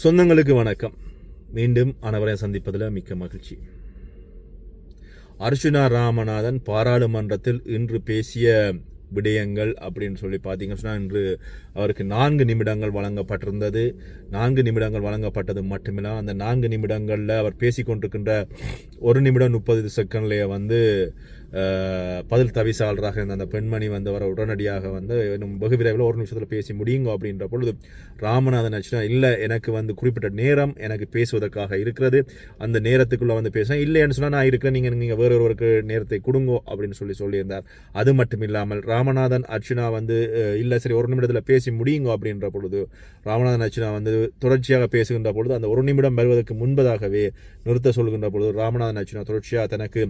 சொந்தங்களுக்கு வணக்கம். மீண்டும் அனைவரையும் சந்திப்பதில் மிக்க மகிழ்ச்சி. அர்ச்சுனா ராமநாதன் பாராளுமன்றத்தில் இன்று பேசிய விடயங்கள் அப்படின்னு சொல்லி பார்த்தீங்கன்னு சொன்னால் இன்று அவருக்கு நான்கு நிமிடங்கள் வழங்கப்பட்டிருந்தது. நான்கு நிமிடங்கள் வழங்கப்பட்டது மட்டுமில்ல அந்த நான்கு நிமிடங்களில் அவர் பேசிக்கொண்டிருக்கின்ற ஒரு நிமிடம் முப்பது செகண்ட்லேயே வந்து பதில் தவிசாளராக இருந்த அந்த பெண்மணி வந்து வர உடனடியாக வந்து இன்னும் வெகு விரைவில் ஒரு நிமிஷத்தில் பேசி முடியுங்க அப்படின்ற பொழுது ராமநாதன் ஆச்சுன்னா இல்லை எனக்கு வந்து குறிப்பிட்ட நேரம் எனக்கு பேசுவதற்காக இருக்கிறது. அந்த நேரத்துக்குள்ளே வந்து பேசுகிறேன் இல்லைன்னு சொன்னால் நான் இருக்கிறேன். நீங்கள் நீங்கள் வேறொருவருக்கு நேரத்தை கொடுங்கோ அப்படின்னு சொல்லி சொல்லியிருந்தார். அது மட்டும் இல்லாமல் ராமநாதன் அர்ச்சுனா வந்து இல்லை சரி ஒரு நிமிடத்தில் பேசி முடியுங்க அப்படின்ற பொழுது ராமநாதன் அர்ச்சுனா வந்து தொடர்ச்சியாக பேசுகின்ற பொழுது அந்த ஒரு நிமிடம் வருவதற்கு முன்பதாகவே நிறுத்த சொல்கின்ற பொழுது ராமநாதன் அர்ச்சுனா தொடர்ச்சியாக தனக்கு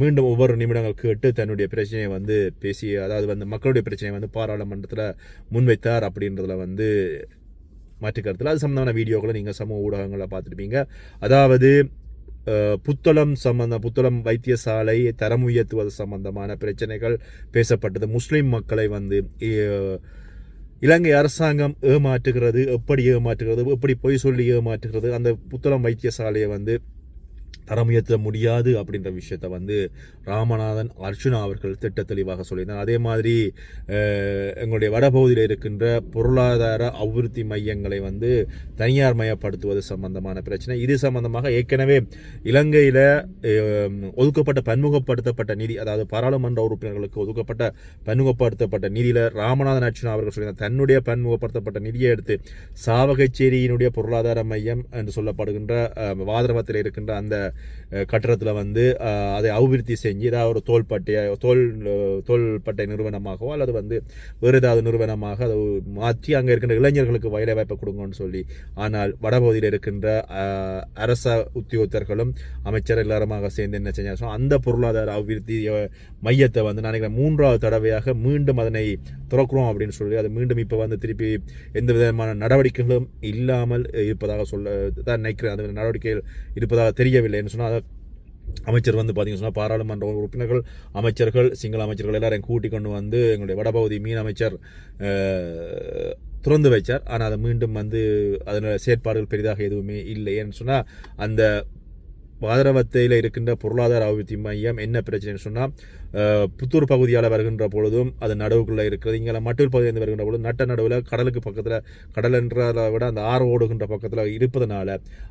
மீண்டும் ஒவ்வொரு நிமிடங்கள் கேட்டு தன்னுடைய பிரச்சனையை வந்து பேசி அதாவது வந்து மக்களுடைய பிரச்சனையை வந்து பாராளுமன்றத்தில் முன்வைத்தார் அப்படின்றதுல வந்து மாற்றுக்கருத்தில் அது சம்மந்தமான வீடியோக்களை நீங்கள் சமூக ஊடகங்களில் பார்த்துருப்பீங்க. அதாவது புத்தளம் சம்பந்த புத்தளம் வைத்தியசாலை தரம் உயர்த்துவது சம்பந்தமான பிரச்சனைகள் பேசப்பட்டது. முஸ்லீம் மக்களை வந்து இலங்கை அரசாங்கம் ஏமாற்றுகிறது எப்படி ஏமாற்றுகிறது எப்படி பொய் சொல்லி ஏமாற்றுகிறது அந்த புத்தளம் வைத்தியசாலையை வந்து தரம் உயர்த்த முடியாது அப்படின்ற விஷயத்த வந்து ராமநாதன் அர்ச்சுனா அவர்கள் திட்ட தெளிவாக சொல்லியிருந்தார். அதே மாதிரி எங்களுடைய வடபகுதியில் இருக்கின்ற பொருளாதார அபிவிருத்தி மையங்களை வந்து தனியார் மயப்படுத்துவது சம்பந்தமான பிரச்சனை. இது சம்பந்தமாக ஏற்கனவே இலங்கையில் ஒதுக்கப்பட்ட பன்முகப்படுத்தப்பட்ட நிதி அதாவது பாராளுமன்ற உறுப்பினர்களுக்கு ஒதுக்கப்பட்ட பன்முகப்படுத்தப்பட்ட நிதியில் ராமநாதன் அர்ச்சுனா அவர்கள் சொல்லியிருந்தார். தன்னுடைய பன்முகப்படுத்தப்பட்ட நிதியை எடுத்து சாவகச்சேரியினுடைய பொருளாதார மையம் என்று சொல்லப்படுகின்ற வாதரவத்தில் இருக்கின்ற அந்த கட்டடத்தில் வந்து அதை அபிவிருத்தி செஞ்சு ஏதாவது ஒரு தோள்பட்டையை தோல் தோள்பட்டை நிறுவனமாகவோ அல்லது வந்து வேறு ஏதாவது நிறுவனமாக அதை மாற்றி அங்கே இருக்கின்ற இளைஞர்களுக்கு வேலை வாய்ப்பை கொடுங்கன்னு சொல்லி ஆனால் வடபகுதியில் இருக்கின்ற அரச உத்தியோகத்தர்களும் அமைச்சர் எல்லாருமாக சேர்ந்து என்ன செஞ்சாங்க So, அந்த பொருளாதார அபிவிருத்தி மையத்தை வந்து நான் நினைக்கிறேன் மூன்றாவது தடவையாக மீண்டும் அதனை திறக்கிறோம் அப்படின்னு சொல்லி அது மீண்டும் இப்போ வந்து திருப்பி எந்த விதமான நடவடிக்கைகளும் இல்லாமல் இருப்பதாக சொல்ல தான் நினைக்கிறேன். அந்த நடவடிக்கைகள் இருப்பதாக தெரியவில்லை. அப்படின்னு சொன்னால் அமைச்சர் வந்து பார்த்தீங்கன்னு சொன்னால் பாராளுமன்ற உறுப்பினர்கள் அமைச்சர்கள் சிங்கள அமைச்சர்கள் எல்லாரையும் கூட்டி கொண்டு வந்து எங்களுடைய வடபகுதி மீன் அமைச்சர் திறந்து வைச்சார். ஆனால் அதை மீண்டும் வந்து அதனோட செயற்பாடுகள் பெரிதாக எதுவுமே இல்லை. ஏன்னு சொன்னால் அந்த பாதரவத்தையில் இருக்கின்ற பொருளாதார அபிவிருத்தி மையம் என்ன பிரச்சனைன்னு சொன்னால் புத்தூர் பகுதியால் வருகின்ற பொழுதும் அது நடுவுக்குள்ளே இருக்கிறது. இங்கே மட்டூர் பகுதியிலிருந்து வருகின்ற பொழுது நட்ட நடுவில் கடலுக்கு பக்கத்தில் கடல் என்றதை விட அந்த ஆறு ஓடுகின்ற பக்கத்தில் இருப்பதனால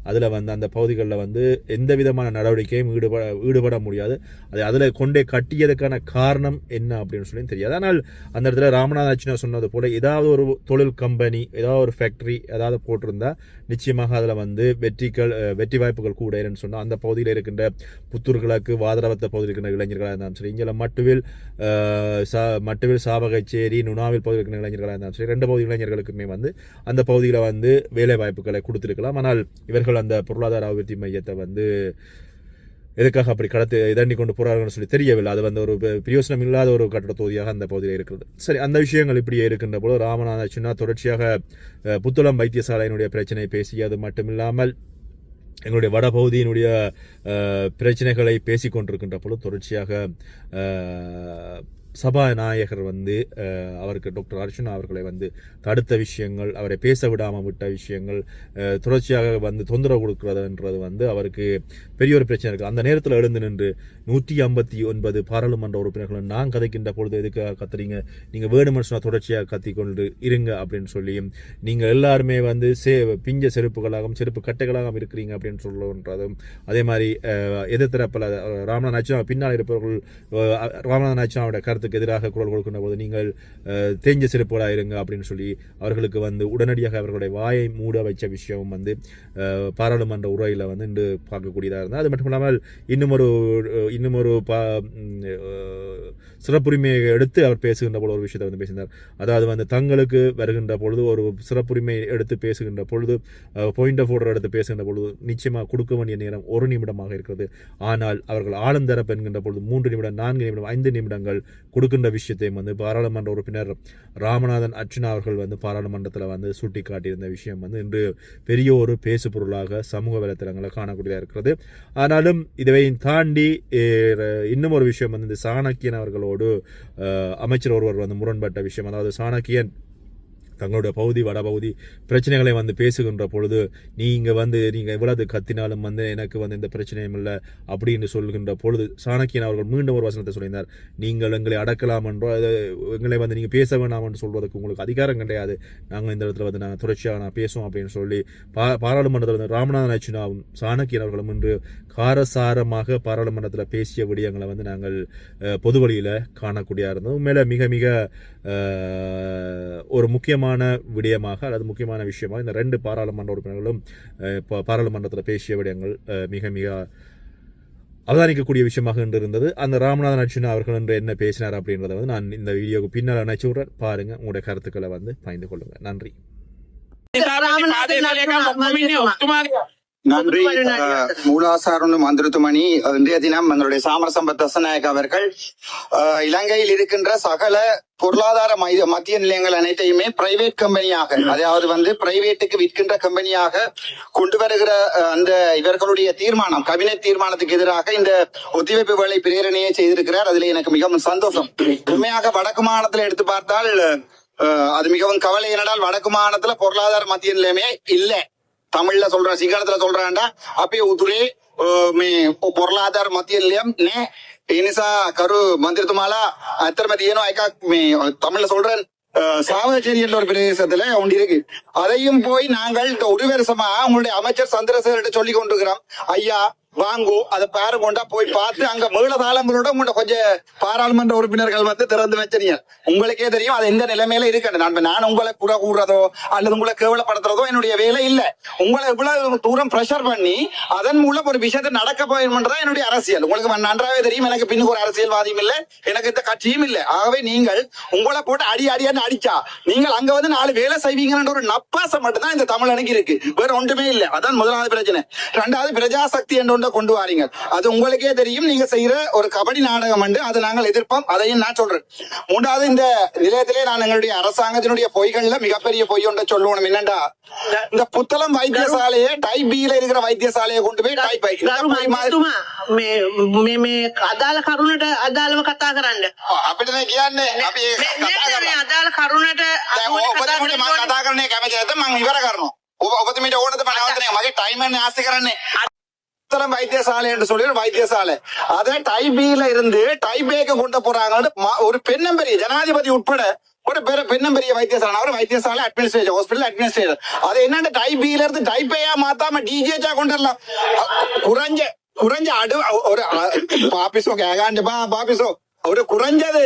அதில் வந்து அந்த பகுதிகளில் வந்து எந்த விதமான நடவடிக்கையும் ஈடுபட ஈடுபட முடியாது. அது அதில் கொண்டே கட்டியதுக்கான காரணம் என்ன அப்படின்னு சொல்லி தெரியாது. ஆனால் அந்த இடத்துல ராமநாதாச்சினா சொன்னது போல் ஏதாவது ஒரு தொழில் கம்பெனி ஏதாவது ஒரு ஃபேக்ட்ரி ஏதாவது போட்டிருந்தால் நிச்சயமாக அதில் வந்து வெற்றிகள் வெற்றி வாய்ப்புகள் கூட இல்லைன்னு சொன்னால் அந்த பகுதியில் இருக்கின்ற புத்தூர் கிழக்கு வாதரவத்த பகுதியில் இருக்கின்ற இளைஞர்களாக இருந்தாலும் சரி இங்கே மட்டுவில் சா மட்டுவில் சாபகச்சேரி நுணாவில் பகுதியில் இருக்கின்ற இளைஞர்களாக இருந்தாலும் சரி ரெண்டு பகுதி இளைஞர்களுக்குமே வந்து அந்த பகுதியில் வந்து வேலை வாய்ப்புகளை கொடுத்துருக்கலாம். ஆனால் இவர்கள் அந்த பொருளாதார அபிவிருத்தி மையத்தை வந்து எதுக்காக அப்படி கடத்து இதண்டி கொண்டு போகிறாங்கன்னு சொல்லி தெரியவில்லை. அது வந்து ஒரு பிரயோசனம் இல்லாத ஒரு கட்டட தொகுதியாக அந்த பகுதியில் இருக்கிறது. சரி அந்த விஷயங்கள் இப்படியே இருக்கின்ற போது ராமநாத சின்னா தொடர்ச்சியாக புத்துளம் புத்தளம் வைத்தியசாலையினுடைய பிரச்சனை பேசி அது மட்டுமில்லாமல் எங்களுடைய வடபகுதியினுடைய பிரச்சனைகளை பேசி கொண்டிருக்கின்ற பொழுது தொடர்ச்சியாக சபாநாயகர் வந்து அவருக்கு டாக்டர் அர்ஜுனா அவர்களை வந்து தடுத்த விஷயங்கள் அவரை பேச விடாமல் விட்ட விஷயங்கள் தொடர்ச்சியாக வந்து தொந்தரவு கொடுக்கிறதுன்றது வந்து அவருக்கு பெரிய ஒரு பிரச்சனை இருக்குது அந்த நேரத்தில் எழுந்து நின்று நூற்றி ஐம்பத்தி ஒன்பது பாராளுமன்ற உறுப்பினர்கள் நான் கதைக்கின்ற பொழுது எதுக்காக கத்துறீங்க? நீங்கள் வேணுமென்னு சொன்னால் தொடர்ச்சியாக கத்திக்கொண்டு இருங்க அப்படின்னு சொல்லியும் நீங்கள் எல்லாருமே வந்து சே பிஞ்ச செருப்புகளாகவும் செருப்பு கட்டைகளாகவும் இருக்கிறீங்க அப்படின்னு சொல்லுன்றதும் அதே மாதிரி எதிர்த்தரப்பில் ராமநாதன் அச்சுனா பின்னால் இருப்பவர்கள் அஹ், ராமநாதன் அச்சுனாவோட கருத்துக்கு எதிராக குரல் கொடுக்கின்ற போது நீங்கள் தேஞ்ச செருப்புகளாக இருங்க அப்படின்னு சொல்லி அவர்களுக்கு வந்து உடனடியாக அவர்களுடைய வாயை மூட வைச்ச விஷயம் வந்து பாராளுமன்ற உரையில் வந்து இன்று பார்க்கக்கூடியதாக இருந்தது அது மட்டும் இல்லாமல் இன்னும் ஒரு இன்னும் ஒரு பா சிறப்புரிமையை எடுத்து அவர் பேசுகின்ற போல ஒரு விஷயத்தை வந்து பேசினார். அதாவது வந்து தங்களுக்கு வருகின்ற பொழுது ஒரு சிறப்புரிமை எடுத்து பேசுகின்ற பொழுது பாயிண்ட் ஆஃப் ஆர்டர் எடுத்து பேசுகின்ற பொழுது நிச்சயமாக கொடுக்க வேண்டிய நேரம் ஒரு நிமிடமாக இருக்கிறது. ஆனால் அவர்கள் ஆளுந்தரப்பு என்கின்ற பொழுது மூன்று நிமிடம் நான்கு நிமிடம் ஐந்து நிமிடங்கள் கொடுக்கின்ற விஷயத்தையும் வந்து பாராளுமன்ற உறுப்பினர் ராமநாதன் அர்ச்சனா அவர்கள் வந்து பாராளுமன்றத்தில் வந்து சுட்டி காட்டியிருந்த விஷயம் வந்து இன்று பெரிய ஒரு பேசு பொருளாக சமூக வலைத்தளங்களில் காணக்கூடியதாக இருக்கிறது. ஆனாலும் இதை தாண்டி இன்னும் ஒரு விஷயம் வந்து இந்த சாணக்கியன் அவர்களோடு அமைச்சர் ஒருவர் வந்து முரண்பட்ட விஷயம். அதாவது சாணக்கியன் தங்களுடைய பகுதி வடபகுதி பிரச்சனைகளை வந்து பேசுகின்ற பொழுது நீங்கள் வந்து நீங்கள் எவ்வளவு கத்தினாலும் வந்து எனக்கு வந்து எந்த பிரச்சனையும் இல்லை அப்படின்னு சொல்கின்ற பொழுது சாணக்கியன் அவர்கள் மீண்டும் ஒரு வசனத்தை சொல்லியிருந்தார் நீங்கள் எங்களை அடக்கலாம் என்றோ எங்களை வந்து நீங்கள் பேச வேண்டாம் என்று சொல்வதற்கு உங்களுக்கு அதிகாரம் கிடையாது. நாங்கள் இந்த இடத்துல வந்து நாங்கள் தொடர்ச்சியாக நான் பேசுவோம் அப்படின்னு சொல்லி பா பாராளுமன்றத்தில் வந்து ராமநாதன் அச்சுனாவும் சாணக்கியன் அவர்களும் இன்று காரசாரமாக பாராளுமன்றத்தில் பேசிய விடயங்களை வந்து நாங்கள் பொது வழியில் காணக்கூடிய இருந்தோம். மேலே மிக மிக ஒரு முக்கியமான விடயமாக அல்லது முக்கியமான விஷயமாக இந்த ரெண்டு பாராளுமன்ற உறுப்பினர்களும் பாராளுமன்றத்தில் பேசிய விடயங்கள் மிக மிக அவதானிக்கக்கூடிய விஷயமாக இன்று இருந்தது அந்த ராமநாதன் அர்ஜுனா அவர்கள் என்று என்ன பேசினார் அப்படின்றத வந்து நான் இந்த வீடியோவுக்கு பின்னால் அணைச்சு விட்றேன் பாருங்க உங்களுடைய கருத்துக்களை வந்து பகிர்ந்து கொள்ளுங்க நன்றி நன்றி. மூலாசாரண மந்திரத்துமணி இன்றைய தினம் எங்களுடைய சாமரசம்ப தசநாயக் அவர்கள் இலங்கையில் இருக்கின்ற சகல பொருளாதார மத்திய நிலையங்கள் அனைத்தையுமே பிரைவேட் கம்பெனியாக அதாவது வந்து பிரைவேட்டுக்கு விற்கின்ற கம்பெனியாக கொண்டு வருகிற அந்த இவர்களுடைய தீர்மானம் கேபினெட் தீர்மானத்துக்கு எதிராக இந்த ஒத்திவைப்பு வேலை பிரேரணையை செய்திருக்கிறார். அதில் எனக்கு மிகவும் சந்தோஷம். உண்மையாக வடக்கு மாநிலத்தில் எடுத்து பார்த்தால் அது மிகவும் கவலை என்னடால் வடக்கு மாநிலத்துல பொருளாதார மத்திய நிலையமே இல்லை. தமிழ்ல சொல்றேன் சிங்களத்துல சொல்றேன்டா. அப்பயே உதுரே பொருளாதார மத்தியிலையும் එනිසා කරු மந்திரத்துமாலா அத்திரமதி ஏனோ ஐக்கா தமிழ்ல சொல்றேன். சாவச்சேரி என்ற ஒரு பிரதேசத்துல ஒன்று இருக்கு. அதையும் போய் நாங்கள் ஒரு வருஷமா உங்களுடைய அமைச்சர் சந்திரசேகர்கிட்ட சொல்லி கொண்டிருக்கிறோம். ஐயா வாங்கோ அதை பாரு கொண்டா போய் பார்த்து அங்க மேலதாளங்களோட உங்களை கொஞ்சம் பாராளுமன்ற உறுப்பினர்கள் வந்து திறந்து வச்சிருங்க. உங்களுக்கே தெரியும் அது எந்த நிலைமையில இருக்கு நான் நான் உங்களை குறை கூடுறதோ அல்லது உங்களை கேவலப்படுத்துறதோ என்னுடைய வேலை இல்ல. உங்களை இவ்வளவு தூரம் பிரஷர் பண்ணி அதன் மூலம் ஒரு விஷயத்தை நடக்க போயிருமன்றதா என்னுடைய அரசியல். உங்களுக்கு நன்றாவே தெரியும் எனக்கு பின்னுக்கு ஒரு அரசியல்வாதியும் இல்ல எனக்கு இந்த கட்சியும் இல்ல. ஆகவே நீங்கள் உங்களை போட்டு அடி அடியான்னு அடிச்சா நீங்கள் அங்க வந்து நாலு வேலை செய்வீங்கன்ற ஒரு நப்பாசம் மட்டும்தான் இந்த தமிழனுக்கு இருக்கு. வேற ஒன்றுமே இல்ல. அதான் முதலாவது பிரச்சனை. ரெண்டாவது பிரஜாசக்தி என்ற ஒன்றை கொண்டு வாரீங்க அது உங்களுக்கே தெரியும் நீங்க செய்யற ஒரு கபடி நாடகம் என்று அதை நாங்கள் எதிர்ப்போம் அதையும் நான் சொல்றேன் மூன்றாவது இந்த நிலையத்திலே நான் எங்களுடைய அரசாங்கத்தினுடைய பொய்கள்ல மிகப்பெரிய பொய் ஒன்றை சொல்லுவோம் என்னண்டா இந்த புத்தளம் வைத்தியசாலையை டைப் பில இருக்கிற வைத்தியசாலையை கொண்டு போய் டைப் ගරු මන්තුමා මේ මේ මේ අදාළ කරුණට අදාළව කතා කරන්න අපිට නේ කියන්නේ අපි ඒක මේ- කතා මේ- කරනවා. මේ අදාළ කරුණට දැන් අනුව කතා ඔබතුමීට මම කරන්න කතා කරන්නේ කැමති නැත්නම් මම ඉවර කරනවා. ඔබ ඔබතුමීට ඕනද මම නවත්තන්නේ මගේ ටයිම් එක ආස්ති කරන්නේ. புத்தளம் வைத்தியசாலை என்று சொல்லி வைத்தியசாலை. அதை டைபியில இருந்து டைபேக்கு கொண்டு போறாங்கன்னு ஒரு பெண்ணம்பெரிய ஜனாதிபதி உட்பட ஒரு பேர் பெண்ணம்பெரிய வைத்தியசாலை அவர் வைத்தியசாலை அட்மினிஸ்ட்ரேஷன் ஹாஸ்பிட்டல் அட்மினிஸ்ட்ரேஷன் அது என்னன்னு டைபியில இருந்து டைபேயா மாத்தாம டிஜேஜா கொண்டு வரலாம் குறைஞ்ச குறைஞ்ச அடு ஒரு பாபிசோ கேகாண்டு பாபிசோ ஒரு குறைஞ்சது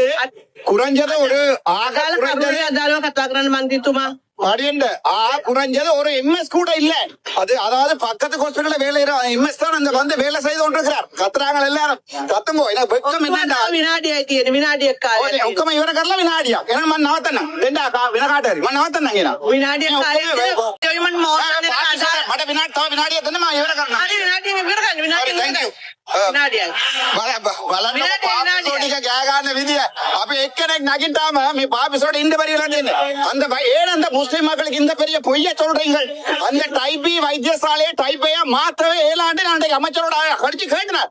குறைஞ்சது ஒரு ஆகால குறைஞ்சது அந்த அளவுக்கு கத்தாக்குறேன்னு மந்தித்துமா? மடியண்ட ஆ குறைஞ்சது ஒரு எம்எஸ் கூட இல்ல. அது அதாவது பக்கத்து ஹாஸ்பிட்டல்ல வேலை எம்எஸ் தான் அந்த வந்து வேலை செய்து கொண்டிருக்கிறார். கத்துறாங்க எல்லாரும். கத்துங்கோ எனக்கு வெக்கம் என்னடா வினாடி ஆயிட்டு வினாடி அக்கா. உக்கமா இவர கரல வினாடியா? ஏன்னா மண் நவத்தனா முஸ்லிம் மக்களுக்கு இந்த பெரிய பொய்ய சொல்றீங்க அந்த டைபி வைத்தியசாலையை டைப்பையா மாற்றவே ஏழாண்டு நான் அமைச்சரோட கடிச்சு கேட்டினார்.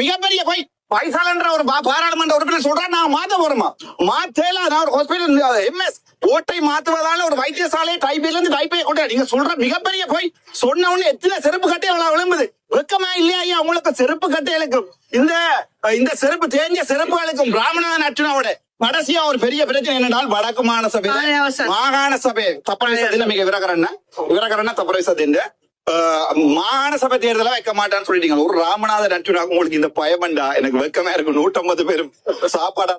மிகப்பெரிய பொய். பைசாலன்ற ஒரு பாராளுமன்ற உறுப்பினர் சொல்றேன் நான் மாத்த வருமா மாத்தேல நான் ஒரு ஹாஸ்பிட்டல் எம்எஸ் ஓட்டை மாத்துவதால ஒரு வைத்தியசாலை டைபில இருந்து டைபை கொண்டு நீங்க சொல்ற மிகப்பெரிய போய். சொன்ன உடனே எத்தனை செருப்பு கட்டை அவ்வளவு விளம்புது. வெக்கமா இல்லையா ஐயா? உங்களுக்கு செருப்பு கட்டை இந்த இந்த செருப்பு தேஞ்ச செருப்புகளுக்கும் பிராமணன் அர்ச்சனாவோட கடைசியா ஒரு பெரிய பிரச்சனை என்னென்றால் வடக்கு மாகாண சபை. மாகாண சபை தப்பரவிசத்தின் மிக விவரகரண்ண விவரகரண்ண தப்பரவிசத்தின் மாகாண சபை தேர்தல வைக்க மாட்டான்னு சொல்லிட்டீங்க. ஒரு ராமநாதன் அர்ச்சனா உங்களுக்கு இந்த பயமண்டா எனக்கு வெக்கமா இருக்கு. நூற்றம்பது பேரும் சாப்பாடா